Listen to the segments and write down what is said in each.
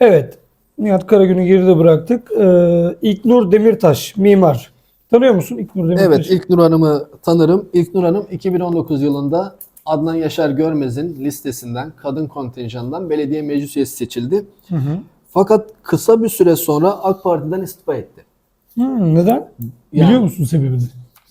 Evet. Nihat Karagün'ü geride bıraktık. Ee, İlknur Demirtaş, mimar. Tanıyor musun İlknur Demirtaş? Evet, İlknur Hanım'ı tanırım. İlknur Hanım 2019 yılında Adnan Yaşar Görmez'in listesinden, kadın kontenjanından belediye meclis üyesi seçildi. Hı hı. Fakat kısa bir süre sonra AK Parti'den istifa etti. Hmm, neden? Biliyor Yani- musun sebebini?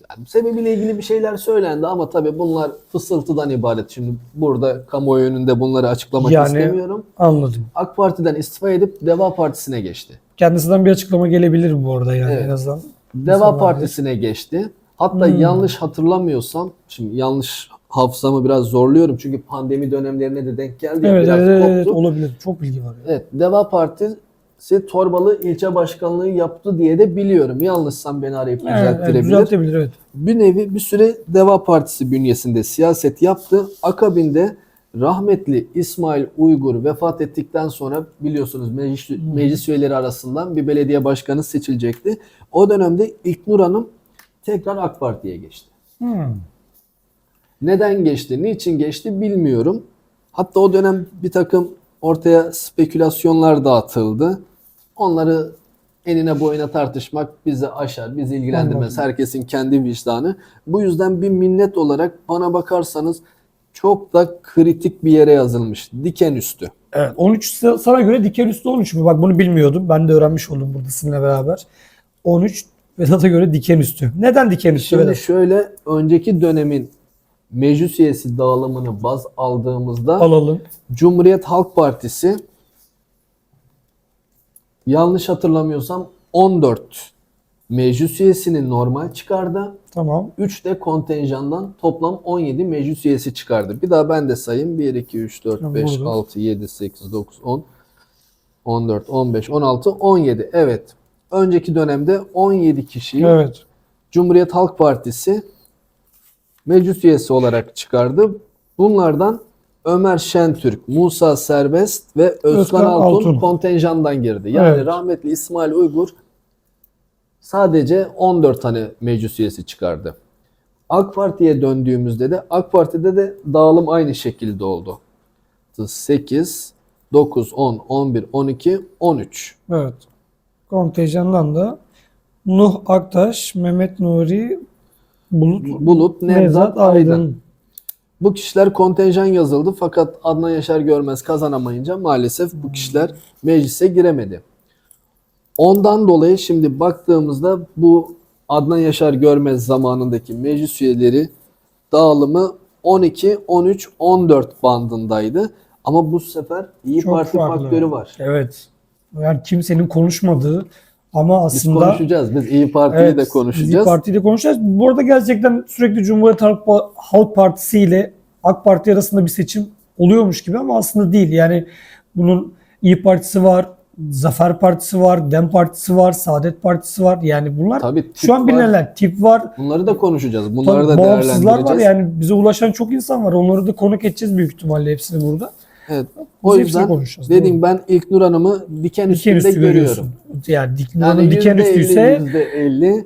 Yani sebebiyle ilgili bir şeyler söylendi ama tabii bunlar fısıltıdan ibaret. Şimdi burada kamuoyu önünde bunları açıklamak Yani- istemiyorum. Anladım. AK Parti'den istifa edip Deva Partisi'ne geçti. Kendisinden bir açıklama gelebilir bu arada yani Evet. en azından? Deva İnsanlar Partisi'ne geçti. Hatta Hmm. yanlış hatırlamıyorsam, şimdi yanlış hafızamı biraz zorluyorum çünkü pandemi dönemlerine de denk geldi. Evet, biraz evet, koptu. evet, olabilir. Çok bilgi var. ya. Evet, Deva Partisi Torbalı ilçe başkanlığı yaptı diye de biliyorum. Yanlışsam beni arayıp Evet, evet, düzelttirebilir. düzeltebilir evet. bir nevi bir süre Deva Partisi bünyesinde siyaset yaptı. Akabinde rahmetli İsmail Uygur vefat ettikten sonra biliyorsunuz meclis, meclis üyeleri arasından bir belediye başkanı seçilecekti. O dönemde İlknur Hanım tekrar AK Parti'ye geçti. Hmm. Neden geçti, niçin geçti bilmiyorum. Hatta o dönem bir takım ortaya spekülasyonlar dağıtıldı. Onları enine boyuna tartışmak bizi aşar, bizi ilgilendirmez. Herkesin kendi vicdanı. Bu yüzden bir minnet olarak bana bakarsanız çok da kritik bir yere yazılmış. Diken üstü. Evet, 13 sa- sana göre diken üstü 13 mü? Bak bunu bilmiyordum. Ben de öğrenmiş oldum burada sizinle beraber. 13 Vedat'a göre diken üstü. Neden diken üstü Şimdi Vedat? şöyle önceki dönemin meclis üyesi dağılımını baz aldığımızda Alalım. Cumhuriyet Halk Partisi yanlış hatırlamıyorsam 14 meclis üyesini normal çıkardı. Tamam. 3 de kontenjandan toplam 17 meclis üyesi çıkardı. Bir daha ben de sayayım. 1, 2, 3, 4, Tamam, 5, burada. 6, 7, 8, 9, 10, 14, 15, 16, 17. Evet. Önceki dönemde 17 kişiyi Evet. Cumhuriyet Halk Partisi meclis üyesi olarak çıkardı. Bunlardan Ömer Şentürk, Musa Serbest ve Özkan, Özkan Altun, Altun. kontenjandan girdi. Yani Evet. rahmetli İsmail Uygur sadece 14 tane meclis üyesi çıkardı. AK Parti'ye döndüğümüzde de AK Parti'de de dağılım aynı şekilde oldu. 8, 9, 10, 11, 12, 13. Evet. Kontenjandan da Nuh Aktaş, Mehmet Nuri, Bulut, Bulut, Nevzat, Nevzat Aydın. Aydın. Bu kişiler kontenjan yazıldı fakat Adnan Yaşar Görmez kazanamayınca maalesef bu kişiler meclise giremedi. Ondan dolayı şimdi baktığımızda bu Adnan Yaşar Görmez zamanındaki meclis üyeleri dağılımı 12, 13, 14 bandındaydı. Ama bu sefer İyi Çok Parti farklı. faktörü var. Evet. Yani kimsenin konuşmadığı ama Biz aslında konuşacağız. Biz İyi Parti'yi Evet, de biz İYİ konuşacağız. Parti'yi de konuşacağız. Bu arada gerçekten sürekli Cumhuriyet Halk, Partisi ile AK Parti arasında bir seçim oluyormuş gibi ama aslında değil. Yani bunun İyi Partisi var, Zafer Partisi var, Dem Partisi var, Saadet Partisi var. Yani bunlar Tabii şu an var. bilinenler. Tip var. Bunları da konuşacağız. Bunları Tabii da bağımsızlar var değerlendireceğiz. yani bize ulaşan çok insan var. Onları da konuk edeceğiz büyük ihtimalle hepsini burada. Evet. Biz O hepsini yüzden dedim ben İlknur Hanım'ı diken, Diken üstünde üstü görüyorum. Yani dik, Yani diken %50, üstüyse %50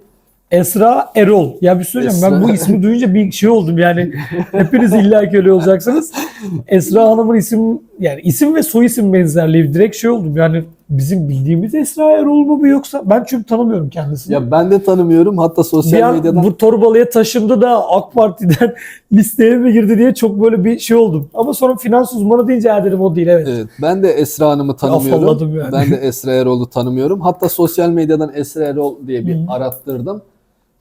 Esra Erol. Ya bir şey söyleyeceğim ben Esra- bu ismi duyunca bir şey oldum yani hepiniz illa ki öyle olacaksınız. Esra Hanım'ın isim yani isim ve soy isim benzerliği direkt şey oldum yani bizim bildiğimiz Esra Erol mu bu yoksa ben çünkü tanımıyorum kendisini. Ya ben de tanımıyorum. Hatta bir sosyal an medyadan bu torbalıya taşındı da AK Parti'den listeye mi girdi diye çok böyle bir şey oldum. Ama sonra finans uzmanı deyince ha dedim o değil evet. Evet, ben de Esra Hanım'ı tanımıyorum. Yani. Ben de Esra Erol'u tanımıyorum. Hatta sosyal medyadan Esra Erol diye bir Hı. arattırdım.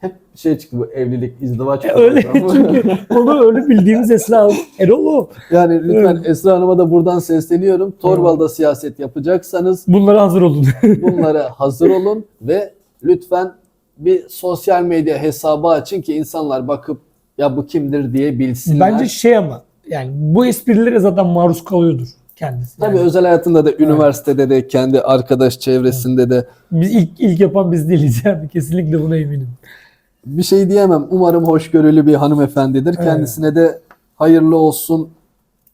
Hep şey çıktı bu evlilik, izdivaç. E, Öyle çünkü onu öyle bildiğimiz Esra Erol o. yani lütfen Esra Hanım'a da buradan sesleniyorum. Torbal'da siyaset yapacaksanız Bunlara hazır olun. bunlara hazır olun ve lütfen bir sosyal medya hesabı açın ki insanlar bakıp ya bu kimdir diye bilsinler. Bence şey ama yani bu esprilere zaten maruz kalıyordur kendisi. Tabii Yani özel hayatında da, üniversitede de, kendi arkadaş çevresinde de biz ilk ilk yapan biz değiliz yani kesinlikle buna eminim. Bir şey diyemem. Umarım hoşgörülü bir hanımefendidir. Evet. Kendisine de hayırlı olsun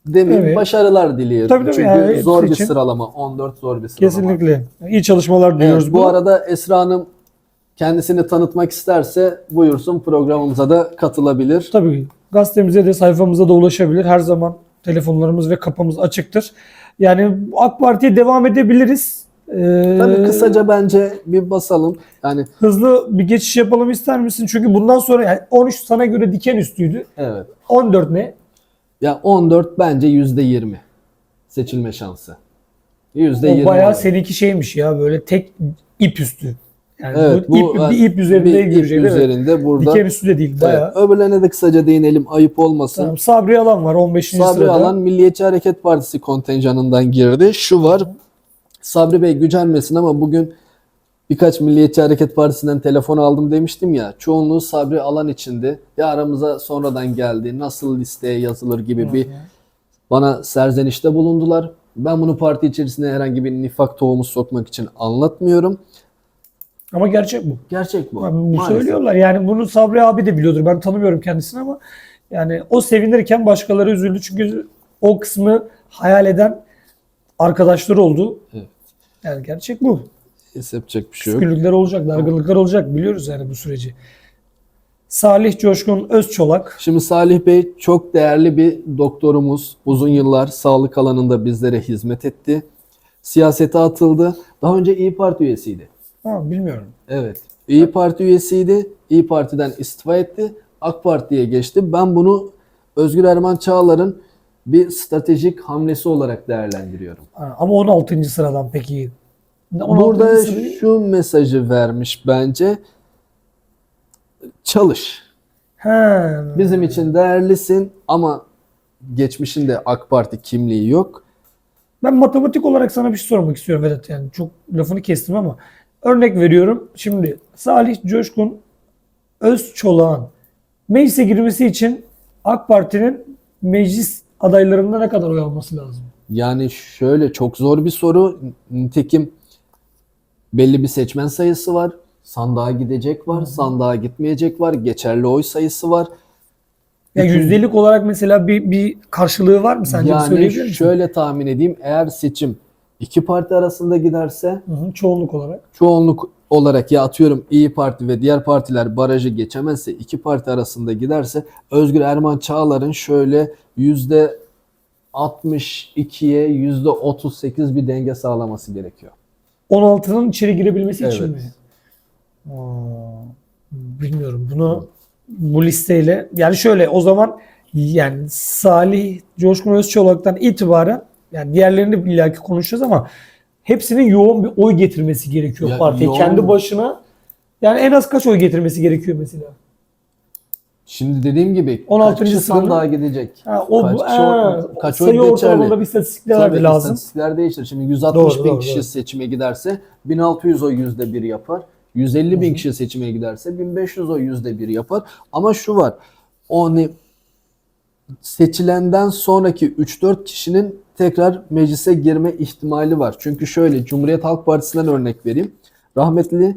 demeyeyim. Evet. Başarılar diliyorum. Tabii tabii Çünkü yani zor bir için. sıralama. 14 zor bir sıralama. Kesinlikle. İyi çalışmalar diliyoruz. Evet, bu arada Esra Hanım kendisini tanıtmak isterse buyursun programımıza da katılabilir. tabii gazetemize de sayfamıza da ulaşabilir. Her zaman Telefonlarımız ve kapımız açıktır. Yani AK Parti'ye devam edebiliriz. Ee, Tabii kısaca bence bir basalım. Yani hızlı bir geçiş yapalım ister misin? Çünkü bundan sonra yani 13 sana göre diken üstüydü. evet. 14 ne? Ya 14 bence %20 seçilme şansı. %20. O bayağı var. seninki şeymiş ya böyle tek ip üstü. Yani Evet, bu, bu ip, bir ip üzerinde bir ip üzerinde burada. Diken üstü de değil bayağı. Evet, öbürlerine de kısaca değinelim ayıp olmasın. Tamam, Sabri Alan var 15. Sabri sırada. Alan Milliyetçi Hareket Partisi kontenjanından girdi. Şu var. Sabri Bey gücenmesin ama bugün birkaç Milliyetçi Hareket Partisi'nden telefon aldım demiştim ya. Çoğunluğu Sabri Alan içindi. Ya aramıza sonradan geldi. Nasıl listeye yazılır gibi bir bana serzenişte bulundular. Ben bunu parti içerisinde herhangi bir nifak tohumu sokmak için anlatmıyorum. Ama gerçek bu. Gerçek bu. Abi bu Maalesef. söylüyorlar. Yani bunu Sabri abi de biliyordur. Ben tanımıyorum kendisini ama yani o sevinirken başkaları üzüldü. Çünkü o kısmı hayal eden arkadaşları oldu. Evet. Yani gerçek bu. Yapacak bir şey yok. Küskünlükler olacak, dargınlıklar olacak. Biliyoruz yani bu süreci. Salih Coşkun Özçolak. Şimdi Salih Bey çok değerli bir doktorumuz. Uzun yıllar sağlık alanında bizlere hizmet etti. Siyasete atıldı. Daha önce İyi Parti üyesiydi. Ha, bilmiyorum. Evet. İyi Parti üyesiydi. İyi Parti'den istifa etti. AK Parti'ye geçti. Ben bunu Özgür Erman Çağlar'ın bir stratejik hamlesi olarak değerlendiriyorum. Ama 16. sıradan peki. 16. Burada sırayı- şu mesajı vermiş bence. Çalış. Ha. Bizim için değerlisin ama geçmişinde AK Parti kimliği yok. Ben matematik olarak sana bir şey sormak istiyorum Vedat. Yani çok lafını kestim ama örnek veriyorum. Şimdi Salih Coşkun Özçolak'ın meclise girmesi için AK Parti'nin meclis adaylarında ne kadar oy alması lazım? Yani şöyle çok zor bir soru. Nitekim belli bir seçmen sayısı var. Sandığa gidecek var, sandığa gitmeyecek var, geçerli oy sayısı var. Yani Bütün- yüzdelik olarak mesela bir, bir karşılığı var mı sence? Bir yani söyleyebilir misin? şöyle tahmin edeyim. Eğer seçim iki parti arasında giderse Hı hı, çoğunluk olarak. çoğunluk olarak ya atıyorum İyi Parti ve diğer partiler barajı geçemezse iki parti arasında giderse Özgür Erman Çağlar'ın şöyle yüzde 62'ye yüzde 38 bir denge sağlaması gerekiyor. 16'nın içeri girebilmesi için Evet. mi? Aa, bilmiyorum. Bunu bu listeyle yani şöyle o zaman yani Salih Coşkun Özçolak'tan itibaren yani diğerlerini illaki konuşacağız ama hepsinin yoğun bir oy getirmesi gerekiyor Ya partiye. yoğun- Kendi başına yani en az kaç oy getirmesi gerekiyor mesela? Şimdi dediğim gibi 16. kaç kişi sandığa gidecek? Ha, o Kaç kişi ha, kaç oy geçerli? bir istatistikler Tabii lazım. istatistikler değişir. Şimdi 160 Doğru, bin doğru, kişi doğru. seçime giderse 1600 oy yüzde bir yapar. 150 bin kişi seçime giderse 1500 oy yüzde bir yapar. Ama şu var. O ne seçilenden sonraki 3-4 kişinin tekrar meclise girme ihtimali var. Çünkü şöyle Cumhuriyet Halk Partisi'nden örnek vereyim. Rahmetli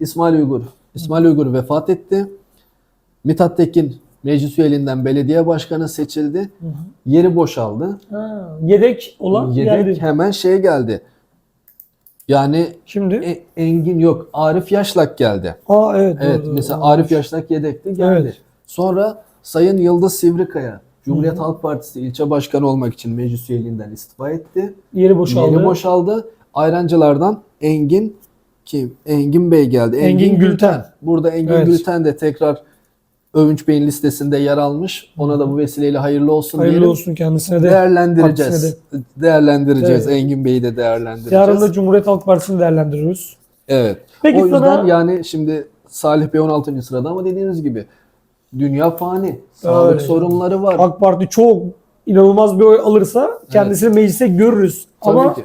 İsmail Uygur. İsmail Uygur vefat etti. Mithat Tekin meclis üyeliğinden belediye başkanı seçildi. Yeri boşaldı. Ha, yedek olan Yedek geldi. hemen şey geldi. Yani Şimdi E- Engin yok. Arif Yaşlak geldi. aa evet. Evet doğru, doğru. mesela Aa, Arif Yaşlak yedekti geldi. Evet. Sonra Sayın Yıldız Sivrikaya Cumhuriyet Halk Partisi ilçe başkanı olmak için meclis üyeliğinden istifa etti. Yeri boşaldı. Yeni boşaldı. Ayrancılardan Engin kim? Engin Bey geldi. Engin Gülten. Burada Engin Evet. Gülten de tekrar Övünç Bey'in listesinde yer almış. Ona da bu vesileyle hayırlı olsun Hayırlı diyelim. olsun kendisine de. Değerlendireceğiz. Değerlendireceğiz. Evet. Engin Bey'i de değerlendireceğiz. Yarın da Cumhuriyet Halk Partisi'ni değerlendiriyoruz. Evet. Peki o yüzden sana- yani şimdi Salih Bey 16. sırada ama dediğiniz gibi dünya fani. Sağlık Öyle. sorunları var. AK Parti çok inanılmaz bir oy alırsa kendisini meclise görürüz. Tabii Ama ki.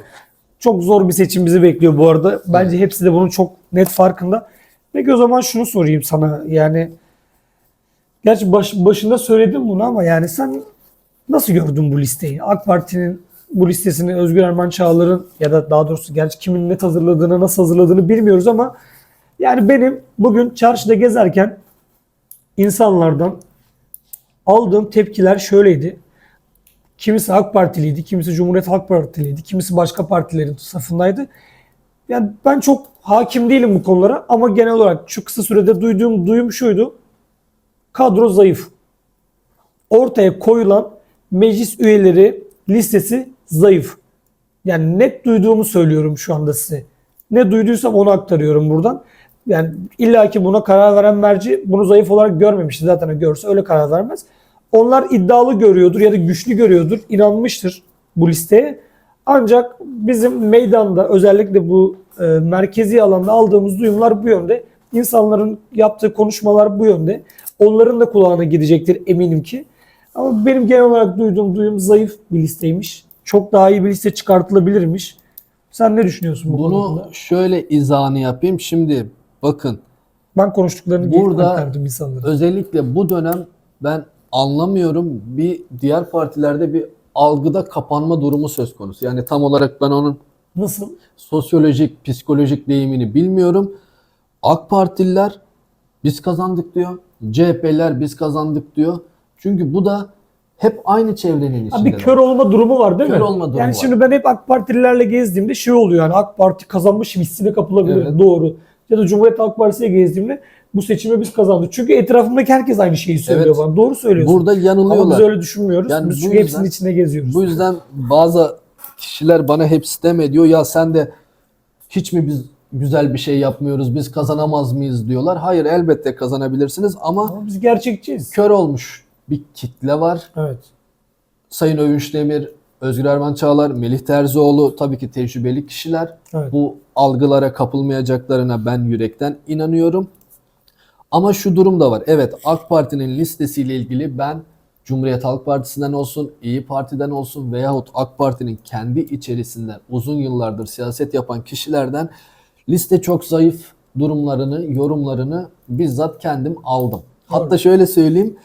çok zor bir seçim bizi bekliyor bu arada. Bence hepsi de bunun çok net farkında. Peki o zaman şunu sorayım sana. Yani gerçi baş, başında söyledim bunu ama yani sen nasıl gördün bu listeyi? AK Parti'nin bu listesini Özgür Erman Çağlar'ın ya da daha doğrusu gerçi kimin net hazırladığını, nasıl hazırladığını bilmiyoruz ama yani benim bugün çarşıda gezerken insanlardan aldığım tepkiler şöyleydi. Kimisi AK Partiliydi, kimisi Cumhuriyet Halk Partiliydi, kimisi başka partilerin safındaydı. Yani ben çok hakim değilim bu konulara ama genel olarak şu kısa sürede duyduğum duyum şuydu. Kadro zayıf. Ortaya koyulan meclis üyeleri listesi zayıf. Yani net duyduğumu söylüyorum şu anda size. Ne duyduysam onu aktarıyorum buradan. Yani illaki buna karar veren merci bunu zayıf olarak görmemiştir. Zaten görse öyle karar vermez. Onlar iddialı görüyordur ya da güçlü görüyordur. inanmıştır bu listeye. Ancak bizim meydanda özellikle bu e, merkezi alanda aldığımız duyumlar bu yönde. İnsanların yaptığı konuşmalar bu yönde. Onların da kulağına gidecektir eminim ki. Ama benim genel olarak duyduğum duyum zayıf bir listeymiş. Çok daha iyi bir liste çıkartılabilirmiş. Sen ne düşünüyorsun bu Bunu konuda? şöyle izahını yapayım. Şimdi bakın Ben konuştuklarını Burada- insanlara. özellikle bu dönem ben anlamıyorum bir diğer partilerde bir algıda kapanma durumu söz konusu. Yani tam olarak ben onun Nasıl? sosyolojik, psikolojik deyimini bilmiyorum. AK Partililer biz kazandık diyor. CHP'ler biz kazandık diyor. Çünkü bu da hep aynı çevrenin içinde. bir kör olma durumu var değil Kör mi? olma durumu yani var. şimdi ben hep AK Partililerle gezdiğimde şey oluyor yani AK Parti kazanmış hissine kapılabilir. Evet. Doğru. Ya da Cumhuriyet Halk Partisi'yle gezdiğimde bu seçimi biz kazandık. Çünkü etrafımdaki herkes aynı şeyi söylüyor Evet. bana. Doğru söylüyorsun. Burada Ama biz yanılıyorlar. öyle düşünmüyoruz. Yani biz çünkü yüzden- hepsinin içinde geziyoruz. Bu yüzden bazı kişiler bana hep sitem ediyor. Ya sen de hiç mi biz güzel bir şey yapmıyoruz, biz kazanamaz mıyız diyorlar. Hayır elbette kazanabilirsiniz ama Ama biz gerçekçiyiz. kör olmuş bir kitle var. Evet. Sayın Övünç Demir, Özgür Erman Çağlar, Melih Terzioğlu tabii ki tecrübeli kişiler. Evet. Bu algılara kapılmayacaklarına ben yürekten inanıyorum. Ama şu durum da var. Evet AK Parti'nin listesiyle ilgili ben Cumhuriyet Halk Partisi'nden olsun, İyi Parti'den olsun veyahut AK Parti'nin kendi içerisinde uzun yıllardır siyaset yapan kişilerden liste çok zayıf durumlarını, yorumlarını bizzat kendim aldım. Hatta şöyle söyleyeyim.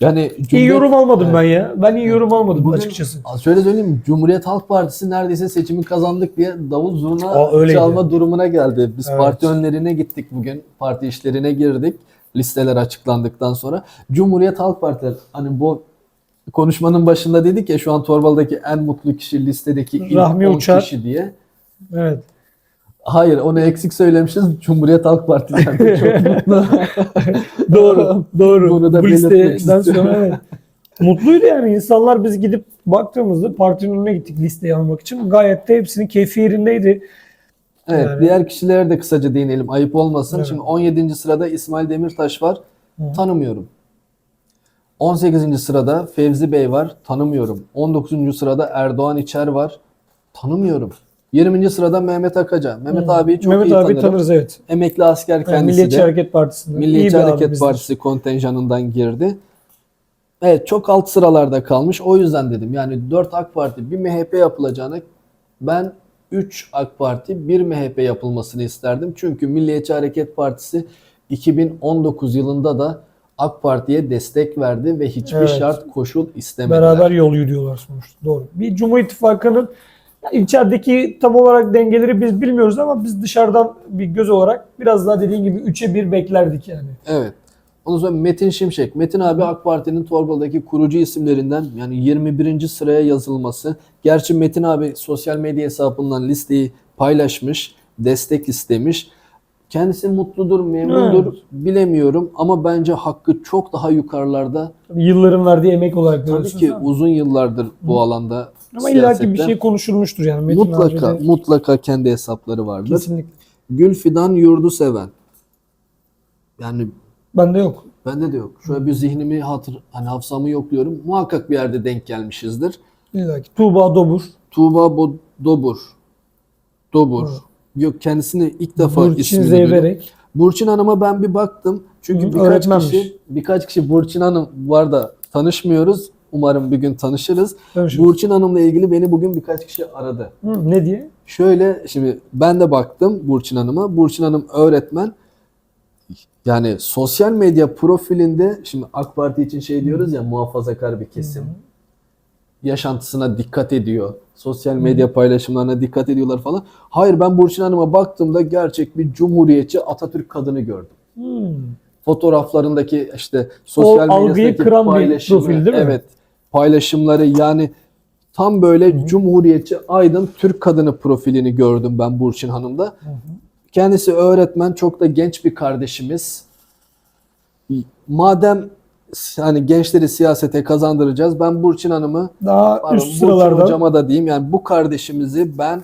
Yani İyi Cumhuriyet- yorum almadım ben ya. Ben iyi yorum almadım Bugün- açıkçası. Şöyle söyleyeyim Cumhuriyet Halk Partisi neredeyse seçimi kazandık diye davul zurna Aa, çalma durumuna geldi. Biz Evet. parti önlerine gittik bugün. Parti işlerine girdik. Listeler açıklandıktan sonra. Cumhuriyet Halk Partisi hani bu konuşmanın başında dedik ya şu an Torbalı'daki en mutlu kişi listedeki ilk Rahmi 10 Uçar. kişi diye. Evet. Hayır onu eksik söylemişiz. Cumhuriyet Halk Partisi yani çok mutlu. Doğru. Doğru. Bunu da Bu listeden sonra evet. Mutluydu yani insanlar biz gidip baktığımızda partinin önüne gittik listeyi almak için. Gayet de hepsinin keyfi yerindeydi. Evet, Yani- diğer kişilere de kısaca değinelim. Ayıp olmasın. Evet. Şimdi 17. sırada İsmail Demirtaş var. Hı. Tanımıyorum. 18. sırada Fevzi Bey var. Tanımıyorum. 19. sırada Erdoğan İçer var. Tanımıyorum. 20. sırada Mehmet Akaca. Mehmet Hı. abiyi çok Mehmet iyi abi tanırım. tanırız evet. Emekli asker Yani kendisi Milliyetçi de. Hareket Partisi'nde. İyi Milliyetçi bir Hareket abimizdir. Partisi kontenjanından girdi. Evet çok alt sıralarda kalmış. O yüzden dedim yani 4 AK Parti bir MHP yapılacağına ben 3 AK Parti bir MHP yapılmasını isterdim. Çünkü Milliyetçi Hareket Partisi 2019 yılında da AK Parti'ye destek verdi ve hiçbir Evet. şart koşul istemediler. Beraber yol yürüyorlar sonuçta. Doğru. Bir Cumhur İttifakı'nın yani içerideki tam olarak dengeleri biz bilmiyoruz ama biz dışarıdan bir göz olarak biraz daha dediğin gibi 3'e 1 beklerdik yani. Evet. Ondan sonra Metin Şimşek. Metin abi AK Parti'nin Torbalı'daki kurucu isimlerinden yani 21. sıraya yazılması. Gerçi Metin abi sosyal medya hesabından listeyi paylaşmış, destek istemiş. Kendisi mutludur, memnundur Evet. bilemiyorum ama bence hakkı çok daha yukarılarda. Tabii Yılların verdiği emek olarak Tabii ki uzun yıllardır bu alanda Ama illaki bir şey konuşulmuştur yani. Metin mutlaka abi de mutlaka kendi hesapları vardır. Kesinlikle. Gülfidan Yurdu seven. Yani Bende yok. Bende de yok. Şöyle bir zihnimi hatır, hani hafızamı yokluyorum. Muhakkak bir yerde denk gelmişizdir. İlla ki. Tuğba Dobur. Tuğba Bo- Dobur. Dobur. Evet. Yok kendisini ilk defa Burçin ismini duydum. Zeyverek. Burçin Hanım'a ben bir baktım. Çünkü Hı, birkaç öğretmenmiş. kişi birkaç kişi Burçin Hanım var da tanışmıyoruz. Umarım bir gün tanışırız. Tanışırız. Burçin Hanım'la ilgili beni bugün birkaç kişi aradı. Hı, ne diye? Şöyle şimdi ben de baktım Burçin Hanım'a. Burçin Hanım öğretmen. Yani sosyal medya profilinde şimdi AK Parti için şey diyoruz ya muhafazakar bir kesim. Yaşantısına dikkat ediyor. Sosyal medya paylaşımlarına dikkat ediyorlar falan. Hayır ben Burçin Hanım'a baktığımda gerçek bir cumhuriyetçi Atatürk kadını gördüm. Hmm. Fotoğraflarındaki işte sosyal O medyadaki paylaşımı, profil değil mi? Evet. Paylaşımları yani tam böyle cumhuriyetçi aydın Türk kadını profilini gördüm ben Burçin Hanım'da. Kendisi öğretmen, çok da genç bir kardeşimiz. Madem hani gençleri siyasete kazandıracağız. Ben Burçin Hanım'ı Daha pardon, üst Burçin sıralarda hocama da diyeyim. Yani bu kardeşimizi ben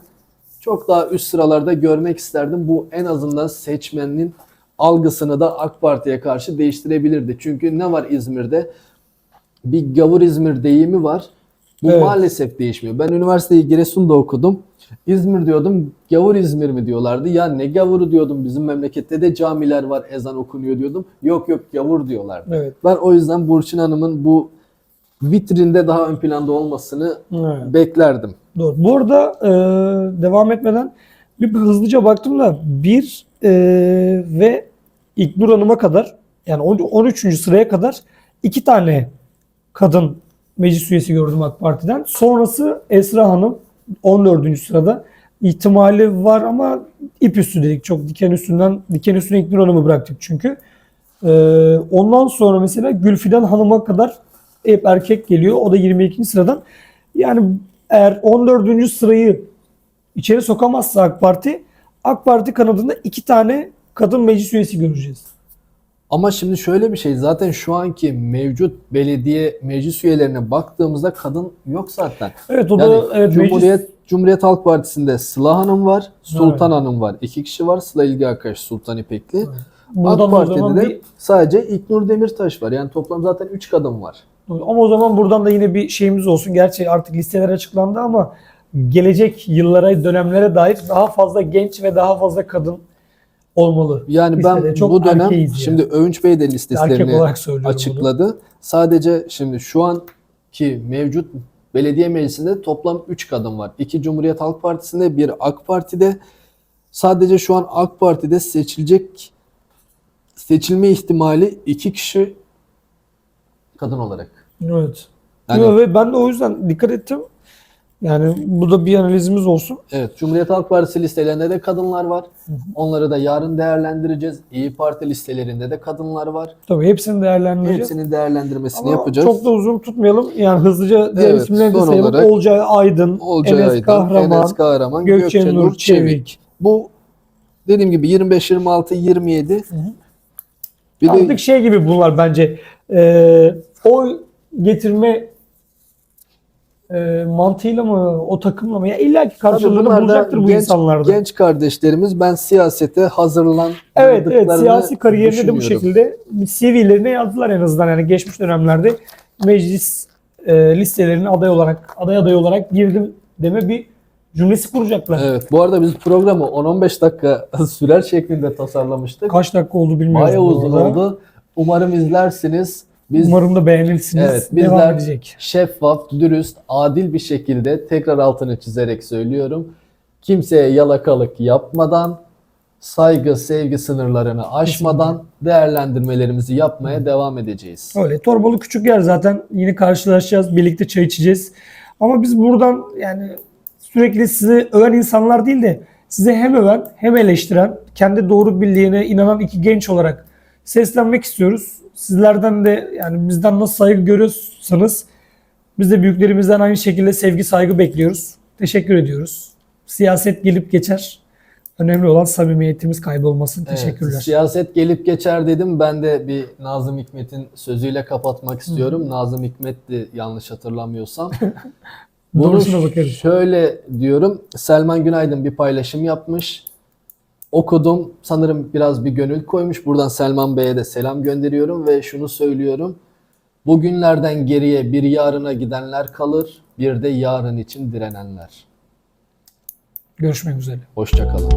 çok daha üst sıralarda görmek isterdim. Bu en azından seçmenin algısını da AK Parti'ye karşı değiştirebilirdi. Çünkü ne var İzmir'de? Bir gavur İzmir deyimi var. Bu Evet. maalesef değişmiyor. Ben üniversiteyi Giresun'da okudum. İzmir diyordum, gavur İzmir mi diyorlardı. Ya ne gavuru diyordum, bizim memlekette de camiler var, ezan okunuyor diyordum. Yok yok gavur diyorlardı. Evet. Ben o yüzden Burçin Hanım'ın bu vitrinde daha ön planda olmasını Evet. beklerdim. Doğru. Bu arada e, devam etmeden bir hızlıca baktım da bir e, ve İlknur Hanım'a kadar yani 10 13. sıraya kadar iki tane kadın meclis üyesi gördüm AK Parti'den. Sonrası Esra Hanım 14. sırada. ihtimali var ama ip üstü dedik. Çok diken üstünden diken üstüne İlknur Hanım'ı bıraktık çünkü. E, ondan sonra mesela Gülfidan Hanım'a kadar hep erkek geliyor. O da 22. sıradan. Yani eğer 14. sırayı içeri sokamazsa AK Parti, AK Parti kanadında iki tane kadın meclis üyesi göreceğiz. Ama şimdi şöyle bir şey zaten şu anki mevcut belediye meclis üyelerine baktığımızda kadın yok zaten. Evet o Yani da evet, Cumhuriyet meclis, Cumhuriyet Halk Partisi'nde Sıla Hanım var, Sultan Evet. Hanım var. İki kişi var. Sıla İlgi Akaş, Sultan İpekli. buradan AK Parti'de de bir, sadece İlknur Demirtaş var. Yani toplam zaten 3 kadın var. ama o zaman buradan da yine bir şeyimiz olsun. Gerçi artık listeler açıklandı ama gelecek yıllara, dönemlere dair daha fazla genç ve daha fazla kadın olmalı. Yani ben çok bu dönem yani. şimdi Övünç Bey de listelerini söylüyorum bunu. açıkladı. Sadece şimdi şu anki mevcut belediye meclisinde toplam 3 kadın var. 2 Cumhuriyet Halk Partisi'nde, bir AK Parti'de. Sadece şu an AK Parti'de seçilecek seçilme ihtimali 2 kişi kadın olarak. Evet. Yani- Yo, ve ben de o yüzden dikkat ettim. Yani bu da bir analizimiz olsun. Evet, Cumhuriyet Halk Partisi listelerinde de kadınlar var. Onları da yarın değerlendireceğiz. İyi Parti listelerinde de kadınlar var. Tabii hepsini değerlendireceğiz. Hepsinin değerlendirmesini Ama yapacağız. Çok da uzun tutmayalım. Yani hızlıca diğer Evet, isimleri de sayalım. olarak Olcay Aydın, Olcay Enes Aydın, Kahraman, Enes Kahraman, Gökçe, Nur Çevik. Bu dediğim gibi 25, 26, 27. Bir de Artık şey gibi bunlar bence. Ee, oy getirme e, mantığıyla mı o takımla mı? Ya illa ki karşılığını bulacaktır bu genç, insanlarda. genç kardeşlerimiz ben siyasete hazırlan Evet evet siyasi kariyerinde de bu şekilde CV'lerine yazdılar en azından yani geçmiş dönemlerde meclis e, listelerine aday olarak aday aday olarak girdim deme bir cümlesi kuracaklar. Evet, bu arada biz programı 10-15 dakika sürer şeklinde tasarlamıştık. Kaç dakika oldu bilmiyorum. Bayağı uzun oldu. Umarım izlersiniz. Biz Umarım da beğenirsiniz. Evet, Devam bizler edecek. şeffaf, dürüst, adil bir şekilde tekrar altını çizerek söylüyorum. Kimseye yalakalık yapmadan, saygı, sevgi sınırlarını aşmadan değerlendirmelerimizi yapmaya devam edeceğiz. Öyle. Torbalı küçük yer zaten. Yine karşılaşacağız. Birlikte çay içeceğiz. Ama biz buradan yani sürekli sizi öven insanlar değil de size hem öven hem eleştiren, kendi doğru bildiğine inanan iki genç olarak seslenmek istiyoruz. Sizlerden de yani bizden nasıl saygı görüyorsanız biz de büyüklerimizden aynı şekilde sevgi saygı bekliyoruz. Teşekkür ediyoruz. Siyaset gelip geçer. Önemli olan samimiyetimiz kaybolmasın. Evet, Teşekkürler. siyaset gelip geçer dedim. Ben de bir Nazım Hikmet'in sözüyle kapatmak istiyorum. Nazım Hikmet'ti yanlış hatırlamıyorsam. Bunu şöyle diyorum. Selman Günaydın bir paylaşım yapmış. Okudum. Sanırım biraz bir gönül koymuş. Buradan Selman Bey'e de selam gönderiyorum ve şunu söylüyorum. Bugünlerden geriye bir yarına gidenler kalır, bir de yarın için direnenler. Görüşmek üzere. Hoşçakalın.